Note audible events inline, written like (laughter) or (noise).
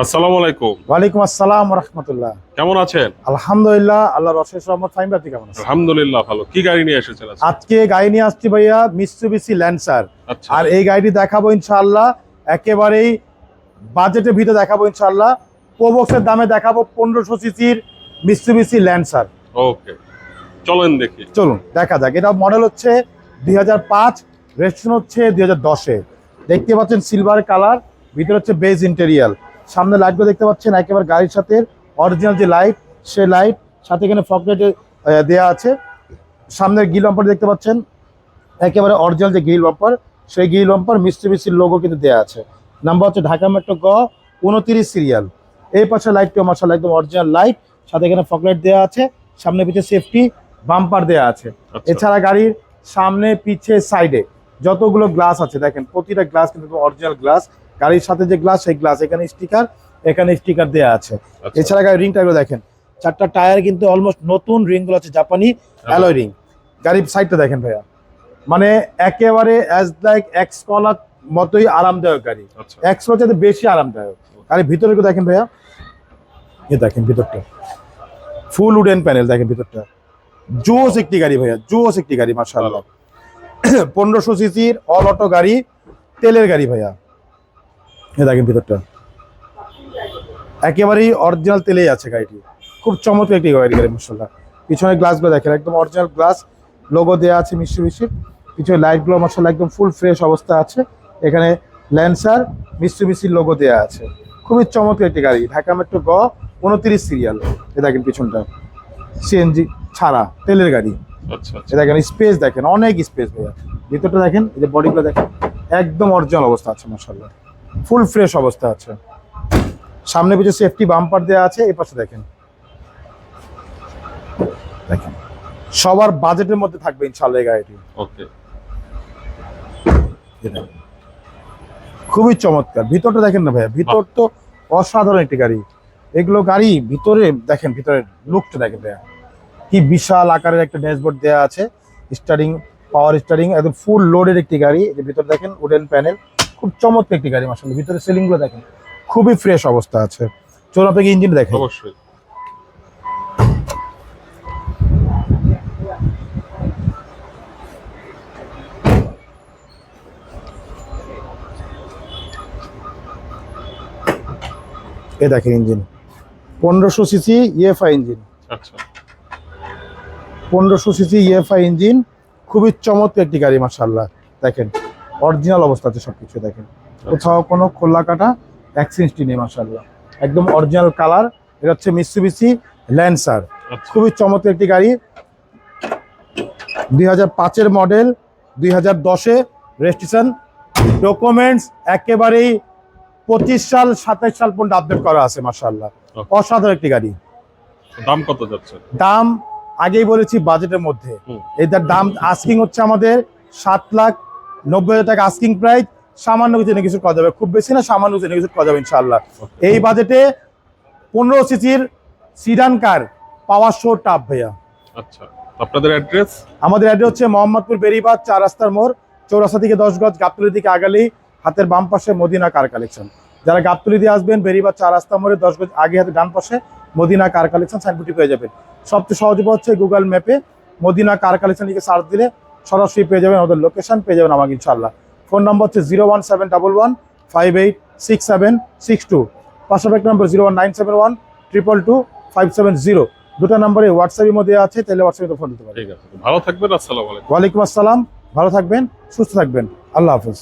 আসসালামু আলাইকুম। ওয়ালাইকুম আসসালাম রহমতুল্লাহ। কেমন আছেন? আলহামদুলিল্লাহ আল্লাহর অশেষ রহমত ফাইম আপনি কেমন আছেন? আলহামদুলিল্লাহ ভালো। কি গাড়ি নিয়ে এসেছেন আজকে? গাড়ি নিয়ে আসছি ভাইয়া মিস্টুবিসি ল্যান্সার আচ্ছা। আর এই গাড়িটি দেখাবো ইনশাআল্লাহ একেবারেই বাজেটের ভিতরে দেখাবো ইনশাআল্লাহ। প্রোবক্সের দামে দেখাবো পনেরোশো সিসির মিস্টুবিসি ল্যান্সার ওকে। চলেন দেখি। চলুন দেখা যাক। এটা মডেল হচ্ছে দুই হাজার পাঁচ রেজিস্ট্রেশন হচ্ছে দুই হাজার দশে। দেখতে পাচ্ছেন সিলভার কালার ভিতরে হচ্ছে বেজ ইন্টেরিয়াল সামনে লাইটগুলো দেখতে পাচ্ছেন একেবারে গাড়ির সাথে অরিজিনাল যে লাইট সে লাইট সাথে এখানে ফকলেটে দেওয়া আছে। সামনের গিল বাম্পার দেখতে পাচ্ছেন একেবারে অরিজিনাল যে গিল বাম্পার সেই গিল বাম্পার মিস্ট্রি মিস্ত্রির লোগো কিন্তু দেওয়া আছে। নাম্বার হচ্ছে ঢাকা মেট্রো গ উনতিরিশ সিরিয়াল এই পাশে লাইটটিও মার্শাল একদম অরিজিনাল লাইট সাথে এখানে ফকলেট দেওয়া আছে সামনে পিছিয়ে সেফটি বাম্পার দেওয়া আছে। আচ্ছা। এছাড়া গাড়ির সামনে পিছে সাইডে যতগুলো গ্লাস আছে দেখেন প্রতিটা গ্লাস কিন্তু অরিজিনাল গ্লাস গাড়ির সাথে যে গ্লাস সেই গ্লাস এখানে স্টিকার এখানে স্টিকার দেওয়া আছে। আচ্ছা। এছাড়া গাড়ির রিংটা দেখেন চারটা টায়ার কিন্তু অলমোস্ট নতুন রিংগুলো আছে জাপানি অ্যালয় রিং গাড়ির সাইডটা দেখেন ভাইয়া। মানে একেবারে অ্যাজ লাইক এক্স কলার মতোই আরামদায়ক গাড়ি। আচ্ছা। এক্স চাইতে বেশি আরামদায়ক। গাড়ির ভিতরে দেখেন ভাইয়া। এ দেখেন ভিতরটা। ফুল উডেন প্যানেল দেখেন ভিতরটা। জোস একটি গাড়ি ভাইয়া জোস একটি গাড়ি মার্শাল্লাহ (coughs) পনেরোশো সিসির অল অটো গাড়ি তেলের গাড়ি ভাইয়া। এ দেখেন ভিতরটা। একেবারেই অরিজিনাল তেলেই আছে গাড়িটি। খুব চমৎকার একটি গাড়ি গাড়ি মার্শাল্লাহ পিছনের গ্লাসগুলো দেখেন একদম অরিজিনাল গ্লাস লোগো দেওয়া আছে মিষ্টি মিষ্টি। পিছনে লাইটগুলো মার্শাল্লাহ একদম ফুল ফ্রেশ অবস্থা আছে। এখানে ল্যান্সার মিষ্টি মিষ্টির লোগো দেওয়া আছে। খুবই চমৎকার একটি গাড়ি ঢাকা মেট্রো গ উনত্রিশ সিরিয়াল এ দেখেন পিছনটা। সিএনজি ছাড়া তেলের গাড়ি। আচ্ছা আচ্ছা। এ দেখেন স্পেস দেখেন অনেক স্পেস ভাইয়া। ভিতরটা দেখেন এই যে বডিগুলো দেখেন একদম অরিজিনাল অবস্থা আছে মার্শাল্লাহ ফুল ফ্রেশ অবস্থা আছে। সামনে পিছনে সেফটি বাম্পার দেওয়া আছে এই পাশে দেখেন। দেখেন। সবার বাজেটের মধ্যে থাকবে ইনশাল্লাহ গাড়িটি। ওকে খুবই চমৎকার। ভিতরটা দেখেন না ভাইয়া? ভিতর তো অসাধারণ একটি গাড়ি। এগুলো গাড়ি ভিতরে দেখেন ভিতরে লুকটা দেখেন ভাইয়া। কি বিশাল আকারের একটা ড্যাশবোর্ড দেওয়া আছে। স্টারিং পাওয়ার স্টারিং একদম ফুল লোডের একটি গাড়ি। ভিতরে দেখেন উডেন প্যানেল খুব চমৎকার একটি গাড়ি মাসাল্লাহ ভিতরে সিলিংগুলো দেখেন খুবই ফ্রেশ অবস্থা আছে। চলুন আপনাকে ইঞ্জিন দেখেন অবশ্যই। এ দেখেন ইঞ্জিন পনেরোশো সিসি ইএফআই ইঞ্জিন আচ্ছা। পনেরোশো সিসি ইএফআই ইঞ্জিন খুবই চমৎকার একটি গাড়ি মার্শাল্লাহ দেখেন অরিজিনাল অবস্থা আছে সব কিছু দেখেন। কোথাও কোনো খোলা কাটা অ্যাক্সিডেন্টটি নেই মার্শাল্লাহ একদম অরিজিনাল কালার। এটা হচ্ছে মিসুবিসি ল্যান্সার আচ্ছা। খুবই চমৎকার একটি গাড়ি। দুই হাজার পাঁচের মডেল দুই হাজার দশে রেজিস্ট্রেশন ডকুমেন্টস একেবারেই পঁচিশ সাল সাতাইশ সাল পর্যন্ত আপডেট করা আছে মার্শাল্লাহ Okay. অসাধারণ একটি গাড়ি। দাম কত যাচ্ছে? দাম আগেই বলেছি বাজেটের মধ্যে। এটার দাম আস্কিং হচ্ছে আমাদের সাত লাখ নব্বই হাজার টাকা আস্কিং প্রাইস সামান্য কিছু কিছু করা যাবে। খুব বেশি না সামান্য কিছু কিছু করা যাবে ইনশাল্লাহ এই বাজেটে পনেরো সিসির সিডান কার পাওয়ার শো টাপ ভাইয়া। আচ্ছা আপনাদের অ্যাড্রেস আমাদের অ্যাড্রেস হচ্ছে মোহাম্মদপুর বেরিবাদ চার রাস্তার মোড় চৌরাস্তা থেকে দশ গজ গাবতলির দিকে আগালেই হাতের বাম পাশে মদিনা কার কালেকশন যারা গাবতলি দিয়ে আসবেন বেরিবাদ চার রাস্তা মোড়ে দশ গজ আগে হাতে ডান পাশে মদিনা কার কালেকশন সাইনবোর্ডটি পেয়ে যাবেন। সবচেয়ে সহজ হচ্ছে গুগল ম্যাপে মদিনা কার কালেকশন লিখে সার্চ দিলে সরাসরি পেয়ে যাবেন আমাদের লোকেশন পেয়ে যাবেন আমাকে ইনশাল্লাহ ফোন নম্বর হচ্ছে zero one seven double one five eight six seven six two পাশাপাশি number zero one nine seven one triple two five seven zero দুটো নম্বরে হোয়াটসঅ্যাপের মধ্যে আছে তাহলে হোয়াটসঅ্যাপে ফোন দিতে পারেন ঠিক আছে ভালো থাকবেন আসসালামু আলাইকুম। ওয়ালাইকুম আসসালাম ভালো থাকবেন সুস্থ থাকবেন। আল্লাহ হাফিজ।